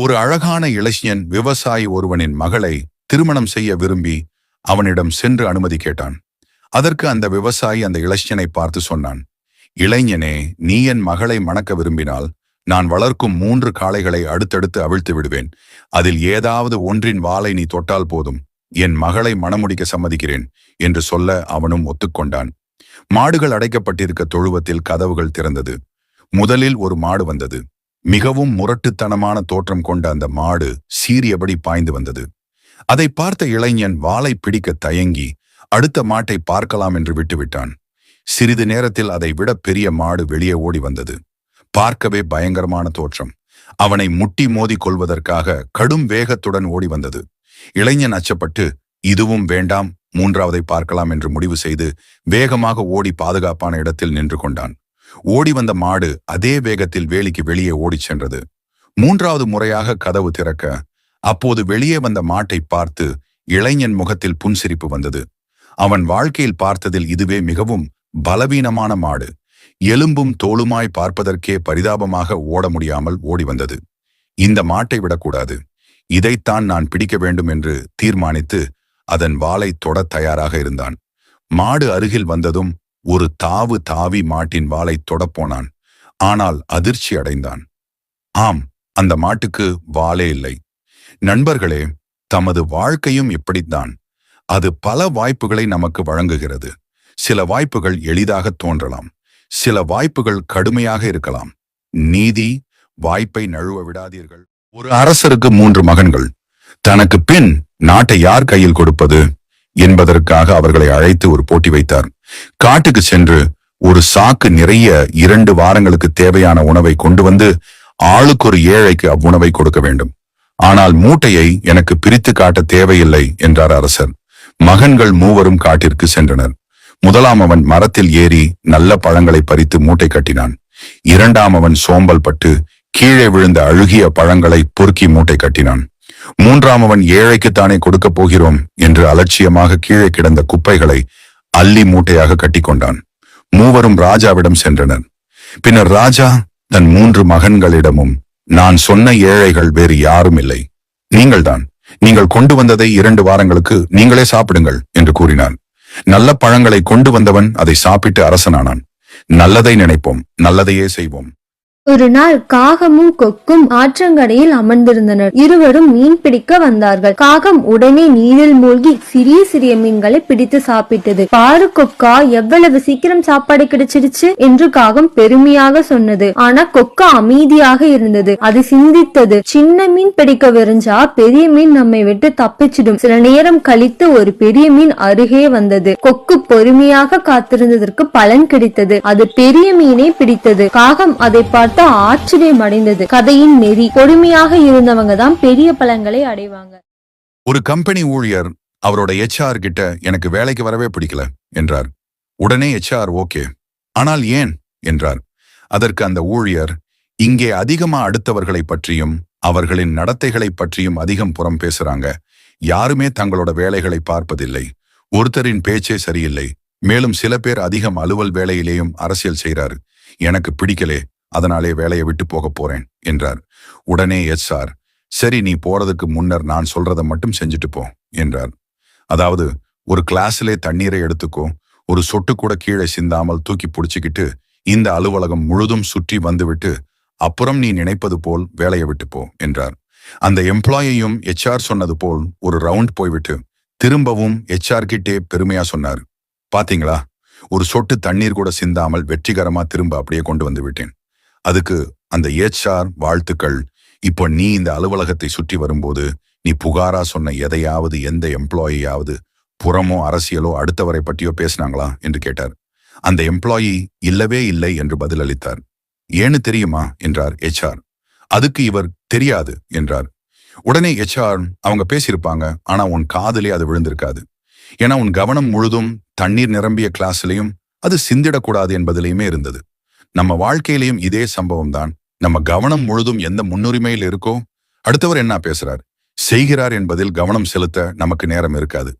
ஒரு அழகான இளைஞன் விவசாயி ஒருவனின் மகளை திருமணம் செய்ய விரும்பி அவனிடம் சென்று அனுமதி கேட்டான். அதற்கு அந்த விவசாயி அந்த இளைஞனை பார்த்து சொன்னான் இளைஞனே நீ என் மகளை மணக்க விரும்பினால் நான் வளர்க்கும் மூன்று காளைகளை அடுத்தடுத்து அவிழ்த்து விடுவேன். அதில் ஏதாவது ஒன்றின் வாளை நீ தொட்டால் போதும். என் மகளை மணமுடிக்க சம்மதிக்கிறேன் என்று சொல்ல அவனும் ஒத்துக்கொண்டான். மாடுகள் அடைக்கப்பட்டிருக்க தொழுவத்தில் கதவுகள் திறந்தது. முதலில் ஒரு மாடு வந்தது. மிகவும் முரட்டுத்தனமான தோற்றம் கொண்ட அந்த மாடு சீரியபடி பாய்ந்து வந்தது. அதை பார்த்த இளைஞன் வாளை பிடிக்க தயங்கி அடுத்த மாட்டை பார்க்கலாம் என்று விட்டுவிட்டான். சிறிது நேரத்தில் அதை விட பெரிய மாடு வெளியே ஓடி வந்தது. பார்க்கவே பயங்கரமான தோற்றம். அவனை முட்டி மோதி கொள்வதற்காக கடும் வேகத்துடன் ஓடி வந்தது. இளைஞன் அச்சப்பட்டு இதுவும் வேண்டாம் மூன்றாவதை பார்க்கலாம் என்று முடிவு செய்து வேகமாக ஓடி பாதுகாப்பான இடத்தில் நின்று கொண்டான். ஓடி வந்த மாடு அதே வேகத்தில் வேலிக்கு வெளியே ஓடிச் சென்றது. மூன்றாவது முறையாக கதவு திறக்க அப்போது வெளியே வந்த மாட்டை பார்த்து இளைஞன் முகத்தில் புன்சிரிப்பு வந்தது. அவன் வாழ்க்கையில் பார்த்ததில் இதுவே மிகவும் பலவீனமான மாடு. எலும்பும் தோளுமாய் பார்ப்பதற்கே பரிதாபமாக ஓட முடியாமல் ஓடி வந்தது. இந்த மாட்டை விடக்கூடாது. இதைத்தான் நான் பிடிக்க வேண்டும் என்று தீர்மானித்து அதன் வாளை தொடத் தயாராக இருந்தான். மாடு அருகில் வந்ததும் ஒரு தாவு தாவி மாட்டின் வாளை தொடப்போனான். ஆனால் அதிர்ச்சி அடைந்தான். ஆம் அந்த மாட்டுக்கு வாளே இல்லை. நண்பர்களே தமது வாழ்க்கையும் இப்படித்தான். அது பல வாய்ப்புகளை நமக்கு வழங்குகிறது. சில வாய்ப்புகள் எளிதாக தோன்றலாம். சில வாய்ப்புகள் கடுமையாக இருக்கலாம். நீதி வாய்ப்பை நழுவ விடாதீர்கள். ஒரு அரசருக்கு மூன்று மகன்கள். தனக்கு பின் நாட்டை யார் கையில் கொடுப்பது? என்பதற்காக அவர்களை அழைத்து ஒரு போட்டி வைத்தார். காட்டுக்கு சென்று ஒரு சாக்கு நிறைய இரண்டு வாரங்களுக்கு தேவையான உணவை கொண்டு வந்து ஆளுக்கு ஒரு ஏழைக்கு அவ்வுணவை கொடுக்க வேண்டும். ஆனால் மூட்டையை எனக்கு பிரித்து காட்ட தேவையில்லை என்றார் அரசர். மகன்கள் மூவரும் காட்டிற்கு சென்றனர். முதலாம் அவன் மரத்தில் ஏறி நல்ல பழங்களை பறித்து மூட்டை கட்டினான். இரண்டாம் அவன் சோம்பல் பட்டு கீழே விழுந்த அழுகிய பழங்களை பொறுக்கி மூட்டை கட்டினான். மூன்றாம் அவன் ஏழைக்குத்தானே கொடுக்கப் போகிறோம் என்று அலட்சியமாக கீழே கிடந்த குப்பைகளை அள்ளி மூட்டையாக கட்டிக்கொண்டான். மூவரும் ராஜாவிடம் சென்றனர். பின்னர் ராஜா தன் மூன்று மகன்களிடமும் நான் சொன்ன ஏழைகள் வேறு யாரும் இல்லை. நீங்கள்தான். நீங்கள் கொண்டு வந்ததை இரண்டு வாரங்களுக்கு நீங்களே சாப்பிடுங்கள் என்று கூறினார் நல்ல பழங்களை கொண்டு வந்தவன் அதை சாப்பிட்டு அரசனானான். நல்லதை நினைப்போம். நல்லதையே செய்வோம். ஒரு நாள் காகமும் கொக்கும் ஆற்றங்கடையில் அமர்ந்திருந்தனர். இருவரும் மீன் பிடிக்க வந்தார்கள். காகம் உடனே நீரில் மூழ்கி சிறிய சிறிய மீன்களை பிடித்து சாப்பிட்டது. பாரு கொக்கா எவ்வளவு சீக்கிரம் சாப்பாடு கிடைச்சிடுச்சு என்று காகம் பெருமையாக சொன்னது. ஆனா கொக்கா அமைதியாக இருந்தது. அது சிந்தித்தது. சின்ன மீன் பிடிக்க விரிஞ்சா பெரிய மீன் நம்மை விட்டு தப்பிச்சிடும். சில நேரம் கழித்து ஒரு பெரிய மீன் அருகே வந்தது. கொக்கு பொறுமையாக காத்திருந்ததற்கு பலன் கிடைத்தது. அது பெரிய மீனை பிடித்தது. காகம் அதை பார்த்து ஆச்சரியம் அடைந்தது கதையின் நெறி. பொறுமையாக இருந்தவங்க தான் பெரிய பலன்களை அடைவாங்க. ஒரு கம்பெனி ஊழியர் அவரோட HR கிட்ட எனக்கு வேலைக்கு வரவே பிடிக்கல என்றார். உடனே HR ஓகே. ஆனால் ஏன்? என்றார். அதற்கு அந்த ஊழியர் இங்கே அதிகமா அடுத்தவர்களை பற்றியும் அவர்களின் நடத்தைகளை பற்றியும் அதிகம் புறம் பேசுறாங்க. யாருமே தங்களோட வேலைகளை பார்ப்பதில்லை. ஒருத்தரின் பேச்சே சரியில்லை. மேலும் சில பேர் அதிகம் அலுவல் வேலையிலேயும் அரசியல் செய்றாரு. எனக்கு பிடிக்கலே. அதனாலே வேலையை விட்டு போக போறேன் என்றார். உடனே எஸ் சார். சரி நீ போறதுக்கு முன்னர் நான் சொல்றதை மட்டும் செஞ்சுட்டு போ என்றார். அதாவது ஒரு கிளாஸிலே தண்ணீரை எடுத்துக்கோ ஒரு சொட்டு கூட கீழே சிந்தாமல் தூக்கி பிடிச்சிக்கிட்டு இந்த அலுவலகம் முழுதும் சுற்றி வந்துவிட்டு அப்புறம் நீ நினைப்பது போல் வேலையை விட்டு போ என்றார். அந்த எம்ப்ளாயையும் எச்ஆர் சொன்னது போல் ஒரு ரவுண்ட் போய்விட்டு திரும்பவும் எச்ஆர் கிட்டே பெருமையா சொன்னார். பாத்தீங்களா? ஒரு சொட்டு தண்ணீர் கூட சிந்தாமல் வெற்றிகரமா திரும்ப அப்படியே கொண்டு வந்து விட்டேன். அதுக்கு அந்த ஏச்சார் வாழ்த்துக்கள். இப்போ நீ இந்த அலுவலகத்தை சுற்றி வரும்போது நீ புகாரா சொன்ன எதையாவது எந்த எம்ப்ளாயியாவது புறமோ அரசியலோ அடுத்தவரை பற்றியோ பேசினாங்களா? என்று கேட்டார். அந்த எம்ப்ளாயி இல்லவே இல்லை என்று பதிலளித்தார். ஏன்னு தெரியுமா? என்றார் எச்ஆர் அதுக்கு இவர் தெரியாது என்றார். உடனே எச்ஆர் அவங்க பேசியிருப்பாங்க. ஆனா உன் காதலே அது விழுந்திருக்காது. ஏன்னா உன் கவனம் முழுதும் தண்ணீர் நிரம்பிய கிளாஸ்லயும் அது சிந்திடக்கூடாது என்பதிலையுமே இருந்தது. நம்ம வாழ்க்கையிலையும் இதே சம்பவம் தான் நம்ம கவனம் முழுதும் எந்த முன்னுரிமையில் இருக்கோ அடுத்தவர் என்ன பேசுறார்? செய்கிறார் என்பதில் கவனம் செலுத்த நமக்கு நேரம் இருக்காது.